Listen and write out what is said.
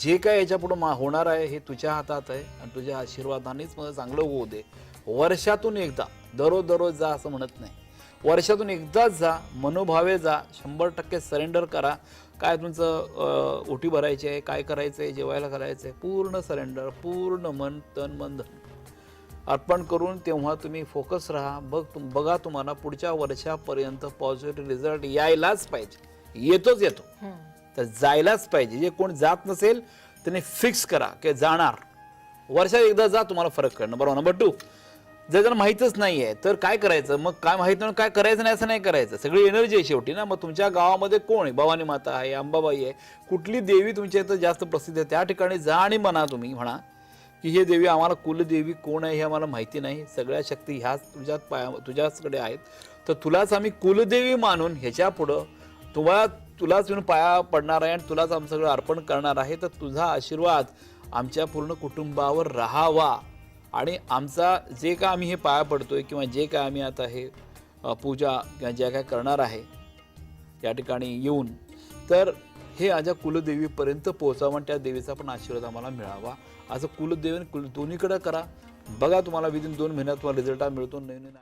जे काय याच्यापुढं मा होणार आहे हे तुझ्या हातात आहे आणि तुझ्या आशीर्वादानेच मला चांगलं होऊ दे. वर्षातून एकदा दररोज दररोज जा असं म्हणत नाही. वर्षातून एकदाच जा मनोभावे जा शंभर टक्के सरेंडर करा. काय तुमचं ओटी भरायची आहे काय करायचं आहे जेवायला करायचं आहे पूर्ण सरेंडर पूर्ण मन तन मन धन. अर्पण करून तेव्हा तुम्ही फोकस राहा. बघ तुम बघा तुम्हाला पुढच्या वर्षापर्यंत पॉझिटिव्ह रिझल्ट यायलाच पाहिजे. येतोच येतो. तर जायलाच पाहिजे. जे कोण जात नसेल त्याने फिक्स करा की जाणार. वर्षात एकदा जा तुम्हाला फरक कळणं बरोबर. नंबर टू जर जर माहीतच नाही आहे तर काय करायचं? मग काय माहीत नाही काय करायचं नाही असं नाही करायचं. सगळी एनर्जी आहे शेवटी ना. मग तुमच्या गावामध्ये कोण आहे? भवानी माता आहे अंबाबाई आहे. कुठली देवी तुमच्या इथं जास्त प्रसिद्ध आहे? त्या ठिकाणी जा आणि म्हणा तुम्ही म्हणा की हे देवी आम्हाला कुलदेवी कोण आहे हे आम्हाला माहिती नाही. सगळ्या शक्ती ह्याच तुझ्या पाया तुझ्याचकडे आहेत. तर तुलाच आम्ही कुलदेवी मानून ह्याच्या पुढं तुम्हाला तुलाच येऊन पाया पडणार आहे आणि तुलाच आमचं सगळं अर्पण करणार आहे तर तुझा आशीर्वाद आमच्या पूर्ण कुटुंबावर राहावा. आणि आमचा जे काय आम्ही हे पाया पडतो आहे किंवा जे काय आम्ही आता हे पूजा किंवा ज्या काय करणार आहे या ठिकाणी येऊन तर हे माझ्या कुलदेवीपर्यंत पोहोचावं आणि त्या देवीचा पण आशीर्वाद आम्हाला मिळावा. असं कुलदेवी आणि कुल दोन्हीकडं करा. बघा तुम्हाला विदिन दोन महिन्यात तुम्हाला रिझल्ट मिळतो. नाही नवीन